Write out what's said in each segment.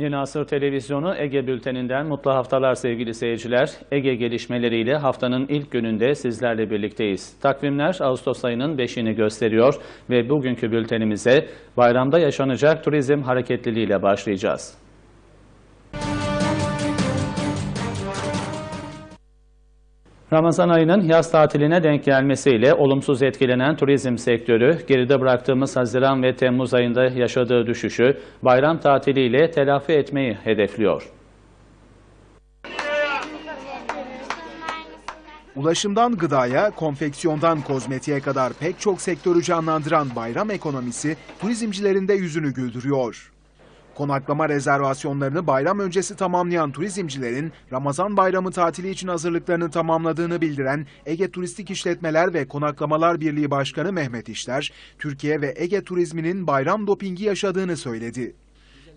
Yeni Asır Televizyonu Ege Bülteninden mutlu haftalar sevgili seyirciler. Ege gelişmeleriyle haftanın ilk gününde sizlerle birlikteyiz. Takvimler Ağustos ayının 5'ini gösteriyor ve bugünkü bültenimize bayramda yaşanacak turizm hareketliliğiyle başlayacağız. Ramazan ayının yaz tatiline denk gelmesiyle olumsuz etkilenen turizm sektörü, geride bıraktığımız Haziran ve Temmuz ayında yaşadığı düşüşü bayram tatiliyle telafi etmeyi hedefliyor. Ulaşımdan gıdaya, konfeksiyondan kozmetiğe kadar pek çok sektörü canlandıran bayram ekonomisi turizmcilerin de yüzünü güldürüyor. Konaklama rezervasyonlarını bayram öncesi tamamlayan turizmcilerin Ramazan bayramı tatili için hazırlıklarını tamamladığını bildiren Ege Turistik İşletmeler ve Konaklamalar Birliği Başkanı Mehmet İşler, Türkiye ve Ege turizminin bayram dopingi yaşadığını söyledi.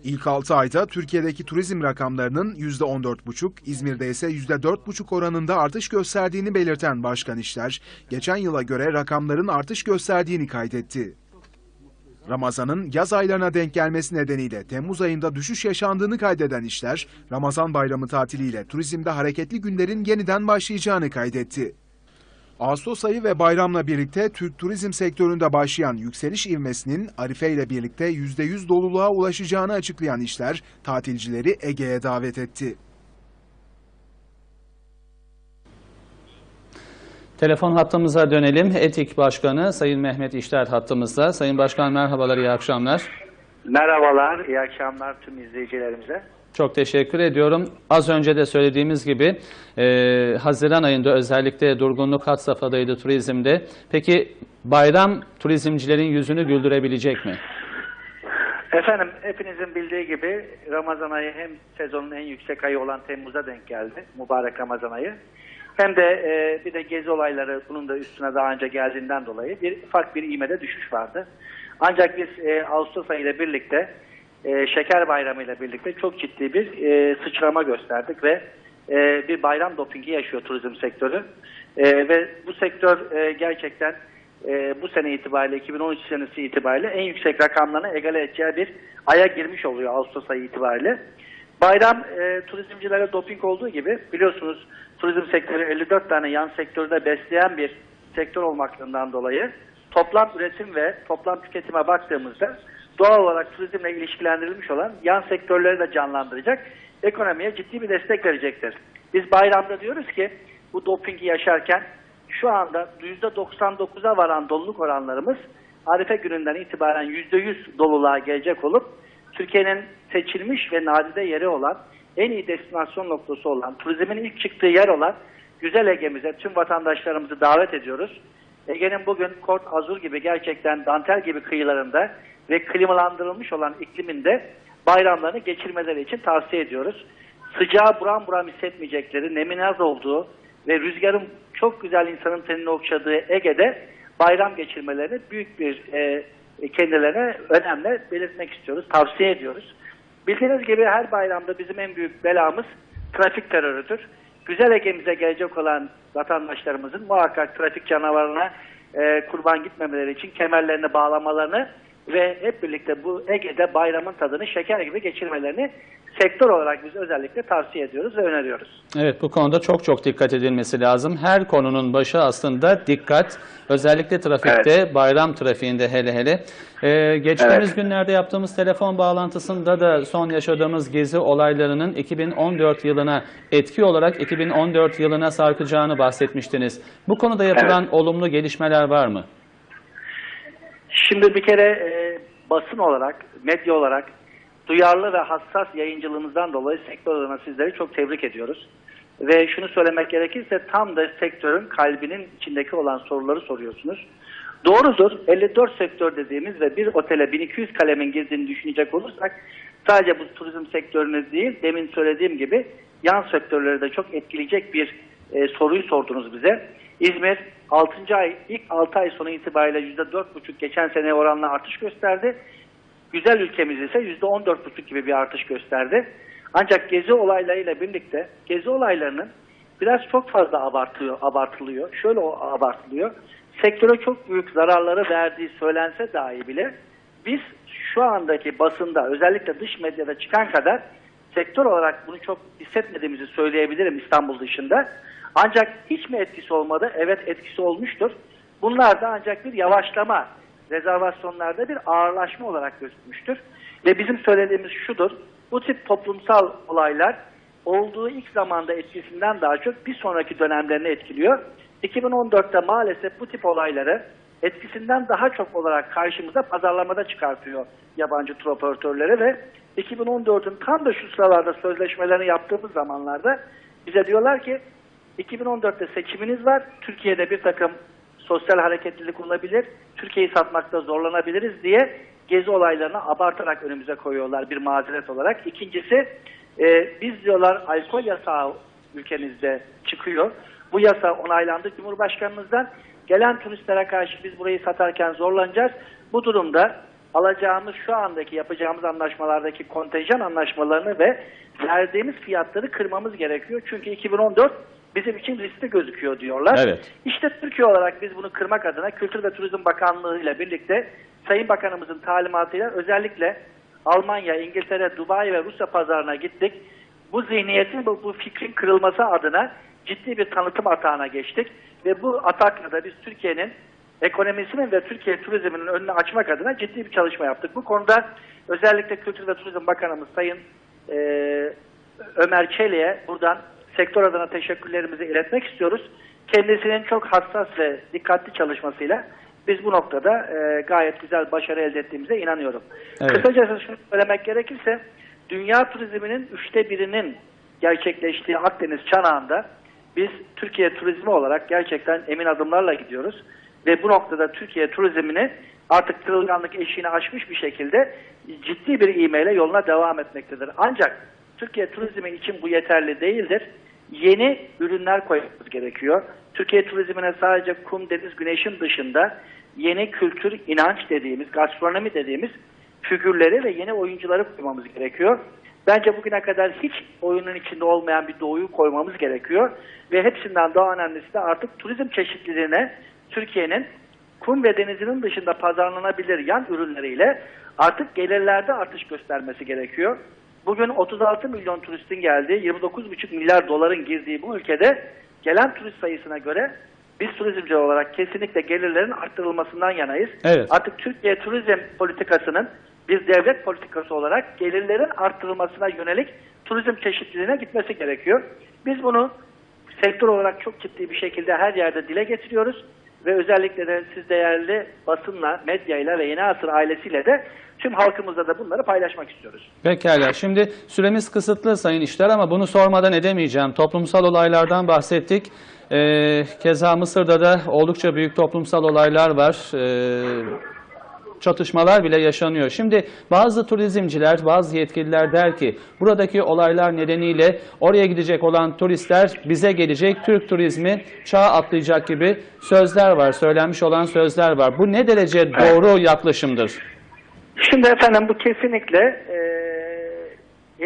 İlk 6 ayda Türkiye'deki turizm rakamlarının %14,5, İzmir'de ise %4,5 oranında artış gösterdiğini belirten Başkan İşler, geçen yıla göre rakamların artış gösterdiğini kaydetti. Ramazan'ın yaz aylarına denk gelmesi nedeniyle Temmuz ayında düşüş yaşandığını kaydeden işler, Ramazan bayramı tatiliyle turizmde hareketli günlerin yeniden başlayacağını kaydetti. Ağustos ayı ve bayramla birlikte Türk turizm sektöründe başlayan yükseliş ivmesinin Arife ile birlikte %100 doluluğa ulaşacağını açıklayan işler, tatilcileri Ege'ye davet etti. Telefon hattımıza dönelim. Etik Başkanı Sayın Mehmet İşler hattımızda. Sayın Başkan merhabalar, iyi akşamlar. Merhabalar, iyi akşamlar tüm izleyicilerimize. Çok teşekkür ediyorum. Az önce de söylediğimiz gibi e, Haziran ayında özellikle durgunluk had safhadaydı turizmde. Peki bayram turizmcilerin yüzünü güldürebilecek mi? Efendim hepinizin bildiği gibi Ramazan ayı hem sezonun en yüksek ayı olan Temmuz'a denk geldi. Mübarek Ramazan ayı. Hem de e, bir de gezi olayları bunun da üstüne daha önce geldiğinden dolayı bir ufak bir ivmede düşüş vardı. Ancak biz e, Ağustos ayı ile birlikte e, Şeker Bayramı ile birlikte çok ciddi bir e, sıçrama gösterdik ve e, bir bayram dopingi yaşıyor turizm sektörü. E, ve bu sektör e, gerçekten e, bu sene itibariyle 2013 senesi itibariyle en yüksek rakamlarını egale edeceği bir aya girmiş oluyor Ağustos ayı itibariyle. Bayram e, turizmcilere doping olduğu gibi biliyorsunuz turizm sektörü 54 tane yan sektörü de besleyen bir sektör olmaklığından dolayı toplam üretim ve toplam tüketime baktığımızda doğal olarak turizmle ilişkilendirilmiş olan yan sektörleri de canlandıracak, ekonomiye ciddi bir destek verecektir. Biz bayramda diyoruz ki bu dopingi yaşarken şu anda %99'a varan doluluk oranlarımız Arife gününden itibaren %100 doluluğa gelecek olup Türkiye'nin seçilmiş ve nadide yeri olan en iyi destinasyon noktası olan, turizmin ilk çıktığı yer olan güzel Ege'mize tüm vatandaşlarımızı davet ediyoruz. Ege'nin bugün Kort Azur gibi gerçekten dantel gibi kıyılarında ve klimalandırılmış olan ikliminde bayramlarını geçirmeleri için tavsiye ediyoruz. Sıcağı buram buram hissetmeyecekleri, nemin az olduğu ve rüzgarın çok güzel insanın tenini okşadığı Ege'de bayram geçirmelerini büyük bir e, kendilerine önemli belirtmek istiyoruz, tavsiye ediyoruz. Bildiğiniz gibi her bayramda bizim en büyük belamız trafik terörüdür. Güzel Ege'mize gelecek olan vatandaşlarımızın muhakkak trafik canavarına e, kurban gitmemeleri için kemerlerini bağlamalarını ve hep birlikte bu Ege'de bayramın tadını şeker gibi geçirmelerini sektör olarak biz özellikle tavsiye ediyoruz ve öneriyoruz. Evet bu konuda çok çok dikkat edilmesi lazım. Her konunun başı aslında dikkat. Özellikle trafikte, bayram trafiğinde hele hele. Ee, geçtiğimiz Evet. günlerde yaptığımız telefon bağlantısında da son yaşadığımız gezi olaylarının 2014 yılına etki olarak 2014 yılına sarkacağını bahsetmiştiniz. Bu konuda yapılan olumlu gelişmeler var mı? Şimdi bir kere e, basın olarak, medya olarak duyarlı ve hassas yayıncılığınızdan dolayı sektör adına sizleri çok tebrik ediyoruz. Ve şunu söylemek gerekirse tam da sektörün kalbinin içindeki olan soruları soruyorsunuz. Doğrudur 54 sektör dediğimiz ve bir otele 1200 kalemin girdiğini düşünecek olursak sadece bu turizm sektörünüz değil demin söylediğim gibi yan sektörleri de çok etkileyecek bir e, soruyu sordunuz bize. İzmir 6. ay ilk 6 ay sonu itibariyle %4,5 geçen sene oranla artış gösterdi. Güzel ülkemiz ise %14,5 gibi bir artış gösterdi. Ancak gezi olaylarıyla birlikte gezi olaylarının biraz çok fazla abartılıyor, abartılıyor. Şöyle abartılıyor. Sektöre çok büyük zararları verdiği söylense dahi bile biz şu andaki basında özellikle dış medyada çıkan kadar sektör olarak bunu çok hissetmediğimizi söyleyebilirim İstanbul dışında. Ancak hiç mi etkisi olmadı? Evet etkisi olmuştur. Bunlar da ancak bir yavaşlama, rezervasyonlarda bir ağırlaşma olarak gözükmüştür. Ve bizim söylediğimiz şudur, bu tip toplumsal olaylar olduğu ilk zamanda etkisinden daha çok bir sonraki dönemlerini etkiliyor. 2014'te maalesef bu tip olayları etkisinden daha çok olarak karşımıza pazarlamada çıkartıyor yabancı tur operatörleri ve 2014'ün tam da şu sıralarda sözleşmelerini yaptığımız zamanlarda bize diyorlar ki 2014'te seçiminiz var. Türkiye'de bir takım sosyal hareketlilik olabilir. Türkiye'yi satmakta zorlanabiliriz diye gezi olaylarını abartarak önümüze koyuyorlar bir mazeret olarak. İkincisi e, biz diyorlar alkol yasağı ülkemizde çıkıyor. Bu yasa onaylandı Cumhurbaşkanımızdan. Gelen turistlere karşı biz burayı satarken zorlanacağız. Bu durumda alacağımız şu andaki yapacağımız anlaşmalardaki kontenjan anlaşmalarını ve verdiğimiz fiyatları kırmamız gerekiyor. Çünkü 2014 bizim için riskli gözüküyor diyorlar. Evet. İşte Türkiye olarak biz bunu kırmak adına Kültür ve Turizm Bakanlığı ile birlikte Sayın Bakanımızın talimatıyla özellikle Almanya, İngiltere, Dubai ve Rusya pazarına gittik. Bu zihniyetin, bu, bu fikrin kırılması adına ciddi bir tanıtım atağına geçtik. Ve bu atakla da biz Türkiye'nin ekonomisinin ve Türkiye turizminin önünü açmak adına ciddi bir çalışma yaptık. Bu konuda özellikle Kültür ve Turizm Bakanımız Sayın e, Ömer Çelik'e buradan sektör adına teşekkürlerimizi iletmek istiyoruz. Kendisinin çok hassas ve dikkatli çalışmasıyla biz bu noktada e, gayet güzel başarı elde ettiğimize inanıyorum. Evet. Kısacası şunu söylemek gerekirse dünya turizminin üçte birinin gerçekleştiği Akdeniz çanağında biz Türkiye turizmi olarak gerçekten emin adımlarla gidiyoruz. Ve bu noktada Türkiye turizmini artık kırılganlık eşiğini aşmış bir şekilde ciddi bir ivmeyle yoluna devam etmektedir. Ancak Türkiye turizmi için bu yeterli değildir. Yeni ürünler koymamız gerekiyor. Türkiye turizmine sadece kum, deniz, güneşin dışında yeni kültür, inanç dediğimiz, gastronomi dediğimiz figürleri ve yeni oyuncuları koymamız gerekiyor. Bence bugüne kadar hiç oyunun içinde olmayan bir doğuyu koymamız gerekiyor. Ve hepsinden daha önemlisi de artık turizm çeşitliliğine Türkiye'nin kum ve denizinin dışında pazarlanabilir yan ürünleriyle artık gelirlerde artış göstermesi gerekiyor. Bugün 36 milyon turistin geldiği, 29,5 milyar doların girdiği bu ülkede gelen turist sayısına göre biz turizmci olarak kesinlikle gelirlerin arttırılmasından yanayız. Evet. Artık Türkiye turizm politikasının bir devlet politikası olarak gelirlerin arttırılmasına yönelik turizm çeşitliliğine gitmesi gerekiyor. Biz bunu sektör olarak çok ciddi bir şekilde her yerde dile getiriyoruz ve özellikle de siz değerli basınla, medyayla ve Yeni Asır ailesiyle de tüm halkımızla da bunları paylaşmak istiyoruz. Pekala. Şimdi süremiz kısıtlı Sayın İşler ama bunu sormadan edemeyeceğim. Toplumsal olaylardan bahsettik. Ee, keza Mısır'da da oldukça büyük toplumsal olaylar var. Ee, çatışmalar bile yaşanıyor. Şimdi bazı turizmciler, bazı yetkililer der ki buradaki olaylar nedeniyle oraya gidecek olan turistler bize gelecek, Türk turizmi çağ atlayacak gibi sözler var, söylenmiş olan sözler var. Bu ne derece doğru yaklaşımdır? Şimdi efendim bu kesinlikle e,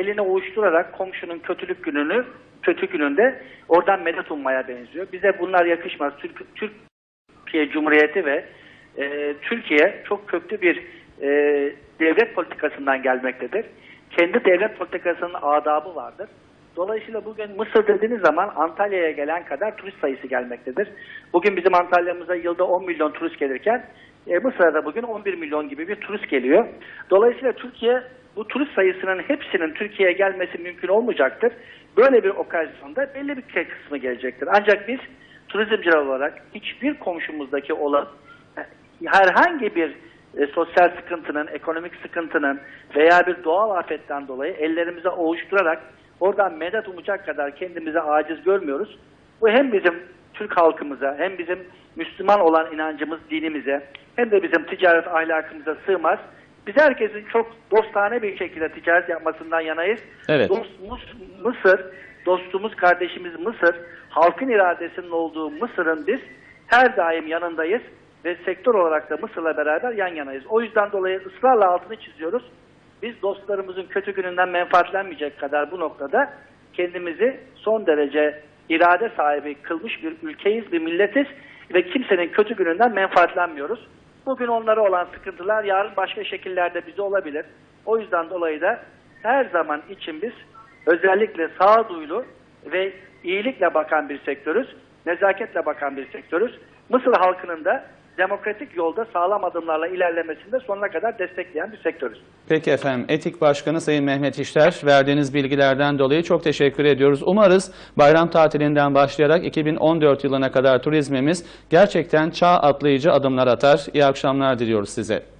elini ovuşturarak komşunun kötülük gününü kötü gününde oradan medet ummaya benziyor. Bize bunlar yakışmaz. Türk, Türkiye Cumhuriyeti ve e, Türkiye çok köklü bir e, devlet politikasından gelmektedir. Kendi devlet politikasının adabı vardır. Dolayısıyla bugün Mısır dediğiniz zaman Antalya'ya gelen kadar turist sayısı gelmektedir. Bugün bizim Antalya'mıza yılda 10 milyon turist gelirken e, Mısır'a da bugün 11 milyon gibi bir turist geliyor. Dolayısıyla Türkiye bu turist sayısının hepsinin Türkiye'ye gelmesi mümkün olmayacaktır. Böyle bir okazyonda belli bir kısmı gelecektir. Ancak biz turizmciler olarak hiçbir komşumuzdaki olan herhangi bir e, sosyal sıkıntının, ekonomik sıkıntının veya bir doğal afetten dolayı ellerimize ovuşturarak oradan medet umacak kadar kendimize aciz görmüyoruz. Bu hem bizim Türk halkımıza hem bizim Müslüman olan inancımız dinimize hem de bizim ticaret ahlakımıza sığmaz. Biz herkesin çok dostane bir şekilde ticaret yapmasından yanayız. Evet. Dostumuz Mısır, dostumuz kardeşimiz Mısır, halkın iradesinin olduğu Mısır'ın biz her daim yanındayız ve sektör olarak da Mısır'la beraber yan yanayız. O yüzden dolayı ısrarla altını çiziyoruz. Biz dostlarımızın kötü gününden menfaatlenmeyecek kadar bu noktada kendimizi son derece irade sahibi kılmış bir ülkeyiz, bir milletiz ve kimsenin kötü gününden menfaatlenmiyoruz. Bugün onlara olan sıkıntılar yarın başka şekillerde bize olabilir. O yüzden dolayı da her zaman için biz özellikle sağduyulu ve iyilikle bakan bir sektörüz, nezaketle bakan bir sektörüz. Mısır halkının da demokratik yolda sağlam adımlarla ilerlemesinde sonuna kadar destekleyen bir sektörüz. Peki efendim, Etik Başkanı Sayın Mehmet İşler, verdiğiniz bilgilerden dolayı çok teşekkür ediyoruz. Umarız bayram tatilinden başlayarak 2014 yılına kadar turizmimiz gerçekten çağ atlayıcı adımlar atar. İyi akşamlar diliyoruz size.